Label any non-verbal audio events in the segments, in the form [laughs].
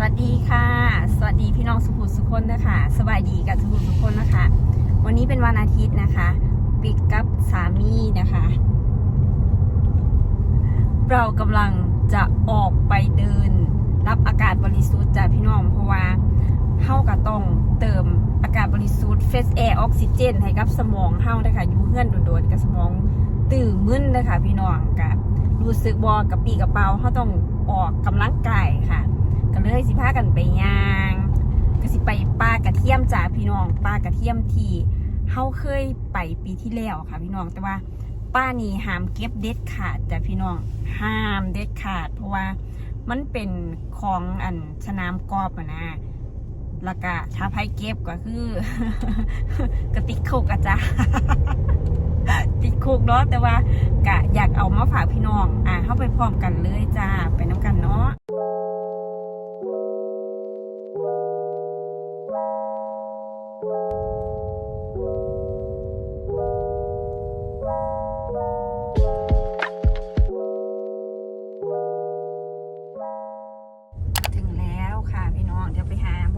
สวัสดีค่ะ สวัสดีพี่น้องสุขุมสุขคนนะคะสบายดีกันสุขุมสุขคนนะคะ วันนี้เป็นวันอาทิตย์นะคะ ปิกกับสามีนะคะ เรากำลังจะออกไปเดิน รับอากาศบริสุทธิ์จากพี่น้องเพราะว่าเฮาก็ต้องเติมอากาศบริสุทธิ์เฟสแอร์ออกซิเจนให้กับสมองเฮานะคะอยู่เพื่อนโดนๆกับสมองตื่นมึนนะคะพี่น้องกับรู้สึกบอกับปีกับเปาเฮาต้องออกกำลังกายค่ะ ก็เลยสิพากันไปย่างก็สิไปปลากระเทียมจ้าพี่น้องปลากระเทียมที่เฮาเคยไปปีที่แล้วค่ะ พี่น้องแต่ว่าป้านี่ห้ามเก็บเด็ดขาดจ้ะพี่น้องห้ามเด็ดขาด เพราะว่ามันเป็นของอันสนามกอล์ฟอะนะแล้วก็ถ้าไพ่เก็บก็คือกระติกคุกอะจ้ะติดคุกเนาะแต่ว่ากะอยากเอามาฝากพี่น้อง อะเข้าไปพร้อมกันเลยจ้า ไปน้ำกันเนาะ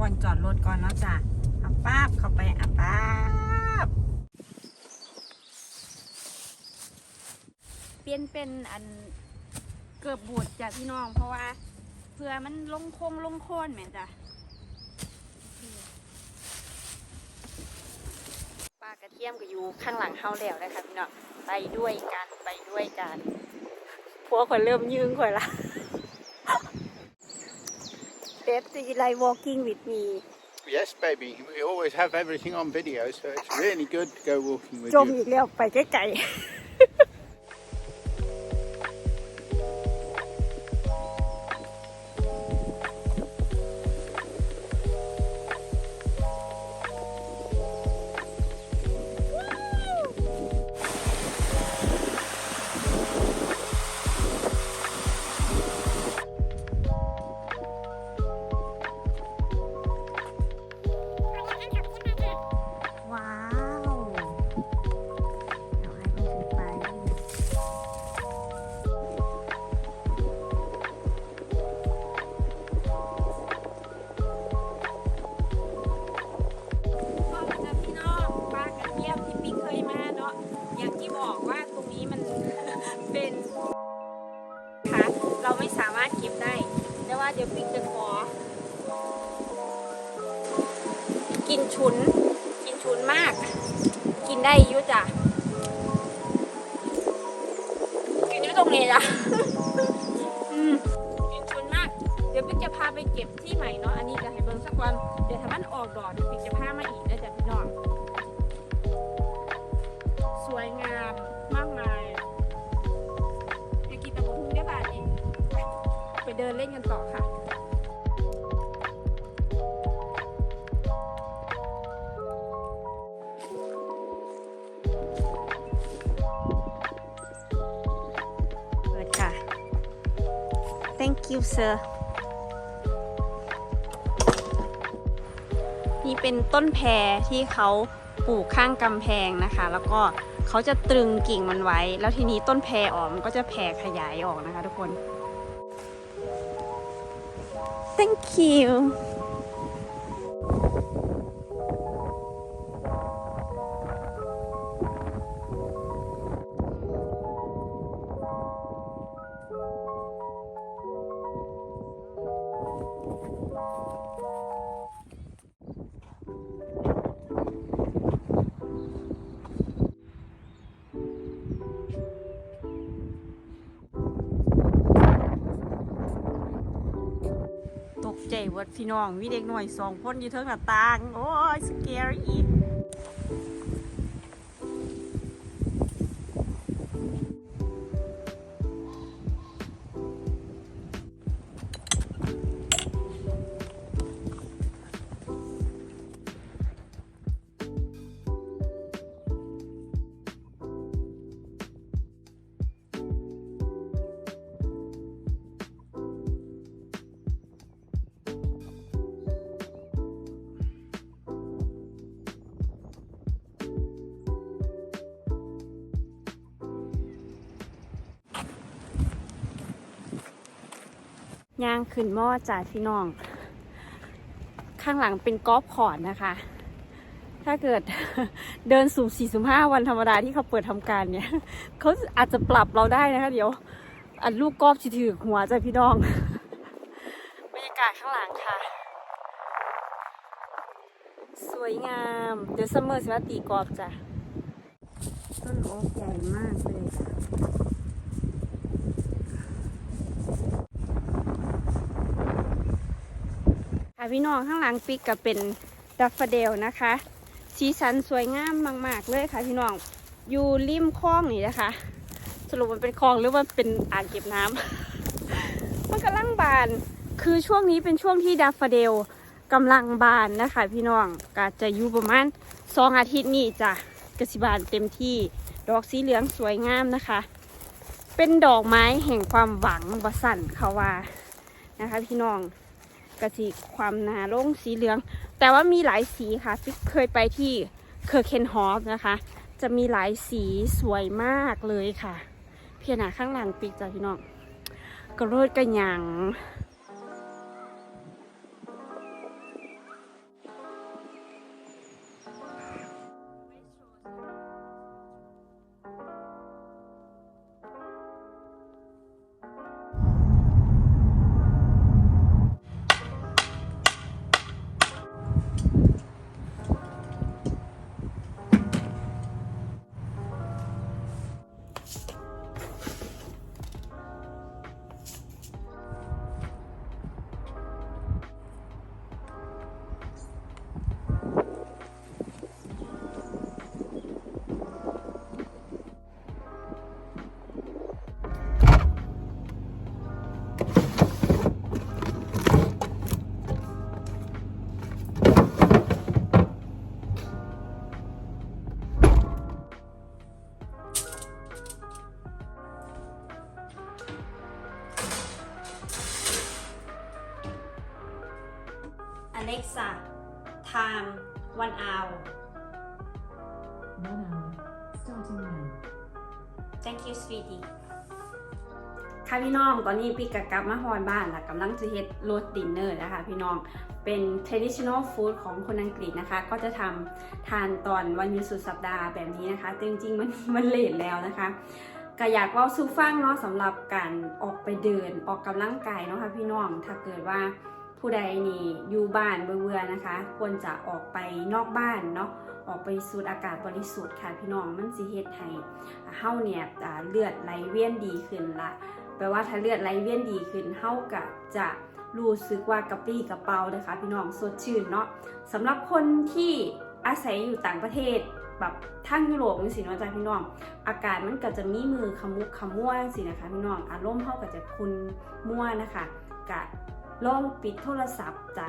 อนจอดรถก่อนเนาะจ้ะเอาป้าบเข้าไปอะป้าบเปลี่ยนเป็นอันเกือบบูดจ้ะพี่น้อง เพราะว่าเพื่อมันลงโค้งลงโค่นแม่นจ้ะปลากระเทียมก็อยู่ข้างหลังเฮาแล้วนะคะพี่น้องไปด้วยกันไปด้วยกันพวกคนเริ่มยืงข่อยละ Dad, do you like walking with me? Yes, baby. We always have everything on video, so it's really good to go walking with จม you. อีกแล้วไปไกลๆ [laughs] ได้อยุจ้ะกินอยู่ตรงนี้จ้ะอืมกินฉุนมาก เดี๋ยวปิ๊กจะพาไปเก็บที่ใหม่เนาะอันนี้จะให้เบิ่งสักวันเดี๋ยวถ้ามันออกดอกเดี๋ยวปิ๊กจะพามาอีกนะจ๊ะพี่น้องสวยงามมากมายอยากกินตะบุทุ่งได้ป่ะนี่ไปไปเดินเล่นกันต่อค่ะ sir นี่เป็นต้นแพรที่เขาปลูกข้างกำแพงนะคะ แล้วก็เขาจะตรึงกิ่งมันไว้ แล้วทีนี้ต้นแพรออกมันก็จะแผ่ขยายออกนะคะทุกคน thank you ตกใจเวิดพี่น้องมีเด็กหน่อยสองคนอยู่เทิงหน้าต่าง โอ้ยสเกรี่ ย่างขึ้นหม้อจ่าพี่น้อง ข้างหลังเป็นกอล์ฟคอร์ดนะคะ ถ้าเกิดเดินสู่45วันธรรมดาที่เขาเปิดทำการเนี่ยเขาอาจจะปรับเราได้นะคะเดี๋ยว อันลูกกอล์ฟสิถือหัวใจพี่น้องบรรยากาศข้างหลังค่ะ สวยงาม เดี๋ยวซัมเมอร์สิมาตีกอล์ฟจ้ะต้นโอ๊กใหญ่มากเลยค่ะ พี่น้องข้างหลังปิกกับเป็นดัฟฟเดลนะคะ สีสันสวยงามมาก ๆ เลยค่ะพี่น้องอยู่ริมคลองนี่นะคะ สรุปมันเป็นคลองหรือว่าเป็นอ่างเก็บน้ำมันกำลังบานคือช่วงนี้เป็นช่วงที่ดัฟฟเดลกำลังบานนะคะ พี่น้องก็จะอยู่ประมาณสองอาทิตย์นี่จ้ะกสิบานเต็มที่ดอกสีเหลืองสวยงามนะคะ เป็นดอกไม้แห่งความหวังบสันเขาว่านะคะ พี่น้อง กะสีความหนาลงสีเหลือง แต่ว่ามีหลายสีค่ะฟิกเคยไปที่เคอร์เคนฮอฟนะคะ จะมีหลายสีสวยมากเลยค่ะ เพียงหนาข้างหลังปีกจ้ะพี่น้องกระโดดกระหยัง อเล็กซ่า time one hour One hour, starting now. thank you sweetie ค่ะพี่น้องตอนนี้พี่กะกลับมาฮอนบ้านแล้วกำลังจะเฮ็ดโรสดินเนอร์นะคะพี่น้องเป็น traditional food ของคนอังกฤษนะคะ ก็จะทำทานตอนวันหยุดสุดสัปดาห์แบบนี้นะคะแต่จริงๆมันมันเลทแล้วนะคะก็อยากเว่าสู้ฟังเนาะสำหรับการออกไปเดินออกกำลังกายเนาะค่ะพี่น้องถ้าเกิดว่า ผู้ใดนี่อยู่บ้านเบื่อๆนะคะ ควรจะออกไปนอกบ้านเนาะออกไปสูดอากาศบริสุทธิ์ค่ะพี่น้องมันสิเฮ็ดให้เฮาเนี่ยเลือดไหลเวียนดีขึ้นละแปลว่าถ้าเลือดไหลเวียนดีขึ้นเฮาก็จะรู้สึกว่ากระปรี้กระเป๋านะคะพี่น้องสดชื่นเนาะสำหรับคนที่อาศัยอยู่ต่างประเทศแบบทั้งยุโรปจังซี่เนาะจ้ะพี่น้อง อากาศมันก็จะมีมือขมุกขมัวจังซี่นะคะพี่น้องอารมณ์เฮาก็จะคุณมั่วนะคะกะ ลองปิดโทรศัพท์จ้ะ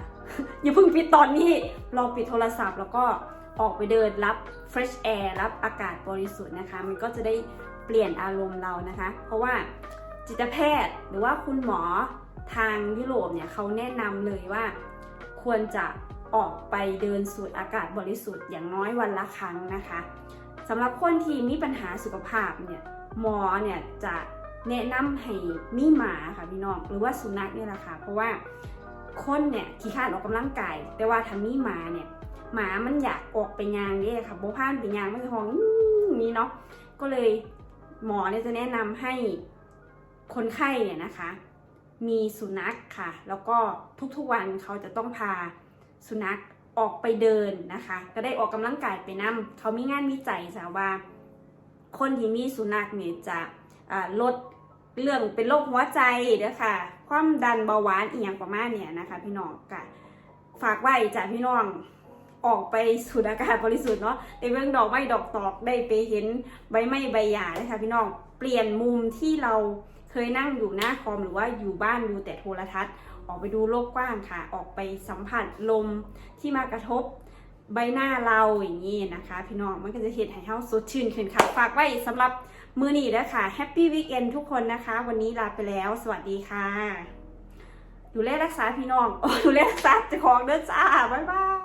อย่าเพิ่งปิดตอนนี้ลองปิดโทรศัพท์ แล้วก็ออกไปเดินรับ fresh air รับอากาศบริสุทธิ์นะคะ มันก็จะได้เปลี่ยนอารมณ์เรานะคะ เพราะว่าจิตแพทย์หรือว่าคุณหมอทางยุโรปเนี่ยเขาแนะนำเลยว่า ควรจะออกไปเดินสูดอากาศบริสุทธิ์อย่างน้อยวันละครั้งนะคะสำหรับคนที่มีปัญหาสุขภาพเนี่ยหมอเนี่ยจะ แนะนำให้มีหมาค่ะพี่น้องหรือว่าสุนัขเนี่ยแหละค่ะ เพราะว่าคนเนี่ยขี้ข้านออกกำลังกาย แต่ว่าถ้ามีหมาเนี่ยหมามันอยากออกไปยางเนี่ยค่ะโบพานไปยางมันจะห้องนี้เนาะก็เลยหมอเนี่ยจะแนะนำให้คนไข้เนี่ยนะคะ มีสุนัขค่ะ แล้วก็ทุกๆวันเขาจะต้องพาสุนัขออกไปเดินนะคะ ก็ได้ออกกำลังกายไปนำเขามีงานวิจัยจ้ะว่า คนที่มีสุนัขเนี่ยจะลด เรื่องเป็นโรคหัวใจเด้อค่ะ ความดันเบาหวานอีหยังประมาณเนี่ยนะคะ พี่น้องกะฝากไว้จ้ะพี่น้องออกไปสูดอากาศบริสุทธิ์เนาะในเรื่องดอกไม้ดอกตอกได้ไปเห็นใบไม้ใบหญ้านะคะพี่น้องเปลี่ยนมุมที่เราเคยนั่งอยู่หน้าคอมหรือว่าอยู่บ้านดูแต่โทรทัศน์ ออกไปดูโลกกว้างค่ะ ออกไปสัมผัสลมที่มากระทบใบหน้าเราอย่างนี้นะคะ พี่น้องมันก็จะเห็นให้เฮาสดชื่นขึ้นค่ะ ฝากไว้สำหรับ มือนี้แล้วค่ะแฮปปี้วีคเอนทุกคนนะคะ วันนี้ลาไปแล้ว สวัสดีค่ะ ดูแลรักษาพี่น้องดูแลรักษาเจ้าของเด้อจ้า บ๊ายบาย